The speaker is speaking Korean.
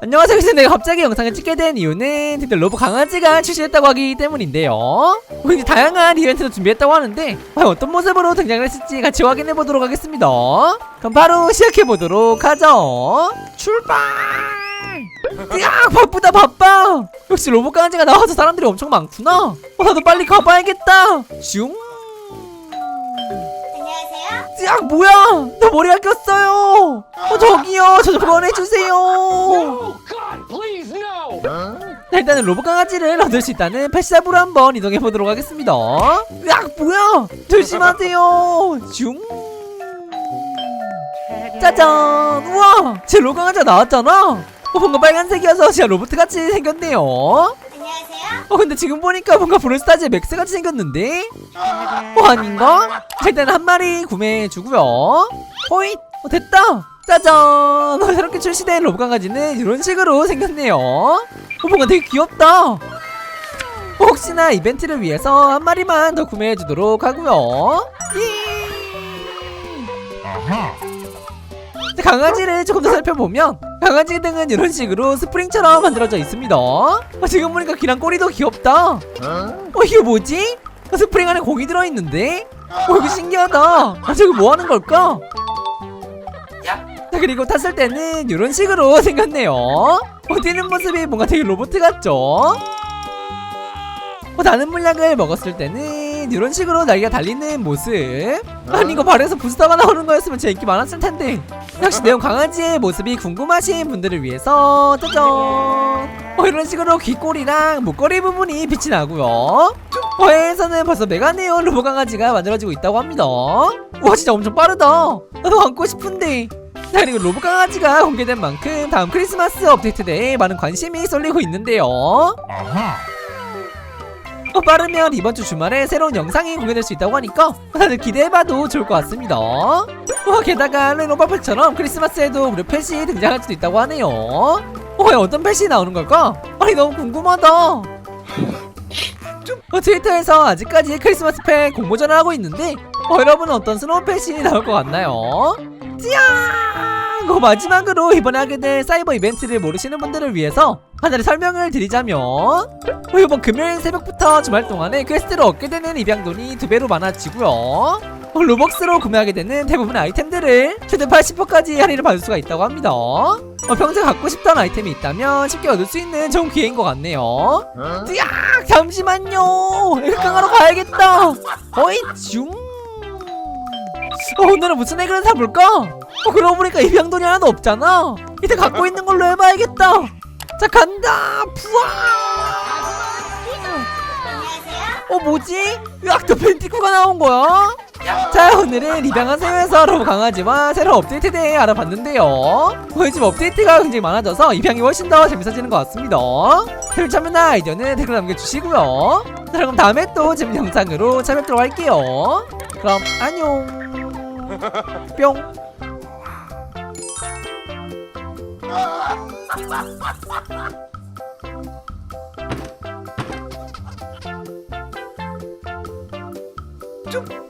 안녕하세요. 그래서 내가 갑자기 영상을 찍게 된 이유는 드디어 로봇 강아지가 출시했다고 하기 때문인데요. 굉장히 다양한 이벤트를 준비했다고 하는데 과연 어떤 모습으로 등장을 했을지 같이 확인해 보도록 하겠습니다. 그럼 바로 시작해 보도록 하죠. 출발! 야 바쁘다 바빠. 역시 로봇 강아지가 나와서 사람들이 엄청 많구나. 어, 나도 빨리 가봐야겠다. 슝. 안녕하세요. 야 뭐야? 나 머리가 꼈어요. 어 저기요 저좀 no! 자, 일단은 로봇 강아지를 얻을 수 있다는 펫샵으로 한번 이동해 보도록 하겠습니다. 야, 뭐야? 조심하세요. 슝. 짜잔. 우와, 제 로봇 강아지가 나왔잖아. 어, 뭔가 빨간색이어서 진짜 로봇 같이 생겼네요. 어. 근데 지금 보니까 뭔가 브롤스타즈의 맥스 같이 생겼는데? 어, 아닌가? 자, 일단 한 마리 구매해 주고요. 호잇. 어, 됐다. 짜잔. 어, 새롭게 출시된 로봇 강아지는 이런 식으로 생겼네요. 어, 뭔가 되게 귀엽다. 어, 혹시나 이벤트를 위해서 한 마리만 더 구매해 주도록 하고요. 예. 강아지를 조금 더 살펴보면 강아지 등은 이런 식으로 스프링처럼 만들어져 있습니다. 어, 지금 보니까 귀랑 꼬리도 귀엽다. 어 이게 뭐지? 어, 스프링 안에 공이 들어있는데? 어 이거 신기하다. 아 저기 뭐 하는 걸까? 자 그리고 탔을 때는 이런 식으로 생겼네요. 어, 뛰는 모습이 뭔가 되게 로봇 같죠? 어, 나는 물약을 먹었을 때는 이런 식으로 날개가 달리는 모습. 아니 이거 발에서 부스터가 나오는 거였으면 진짜 인기 많았을 텐데. 역시 내용 강아지의 모습이 궁금하신 분들을 위해서 짜잔. 어, 이런 식으로 귀꼬리랑 목걸이 부분이 빛이 나고요. 어에서는 벌써 메가네온 로봇 강아지가 만들어지고 있다고 합니다. 와 진짜 엄청 빠르다. 나도 안고 싶은데. 자 그리고 로봇 강아지가 공개된 만큼 다음 크리스마스 업데이트 때에 많은 관심이 쏠리고 있는데요. 어, 빠르면 이번 주 주말에 새로운 영상이 공개될 수 있다고 하니까 다들 기대해봐도 좋을 것 같습니다. 와 게다가 레노바플처럼 크리스마스에도 무료 펫이 등장할 수도 있다고 하네요. 어, 어떤 펫이 나오는 걸까? 아니 너무 궁금하다. 어, 트위터에서 아직까지 크리스마스 펫 공모전을 하고 있는데 어, 여러분은 어떤 스노우 펫이 나올 것 같나요? 찌 양! 어, 마지막으로 이번에 하게 될 사이버 이벤트를 모르시는 분들을 위해서 하나의 설명을 드리자면 어, 이번 금요일 새벽부터 주말 동안에 퀘스트를 얻게 되는 입양돈이 두 배로 많아지고요. 어, 로벅스로 구매하게 되는 대부분의 아이템들을 최대 80%까지 할인을 받을 수가 있다고 합니다. 어, 평소에 갖고 싶던 아이템이 있다면 쉽게 얻을 수 있는 좋은 기회인 것 같네요. 야 잠시만요. 일강하러 가야겠다. 어이 중. 어, 오늘은 무슨 액을 사볼까? 어, 그러고 보니까 입양돈이 하나도 없잖아. 이제 갖고 있는 걸로 해봐야겠다. 자 간다. 부아. 어 뭐지? 으악 또 벤티쿠가 나온 거야? 자 오늘은 입양하세요에서 강아지와 새로운 업데이트에 대해 알아봤는데요 요즘 업데이트가 굉장히 많아져서 입양이 훨씬 더 재밌어지는 것 같습니다 재미 참여나 아이디어는 댓글 남겨주시고요 자 그럼 다음에 또 재밌는 영상으로 찾아뵙도록 할게요 그럼 안녕 뿅 쭉.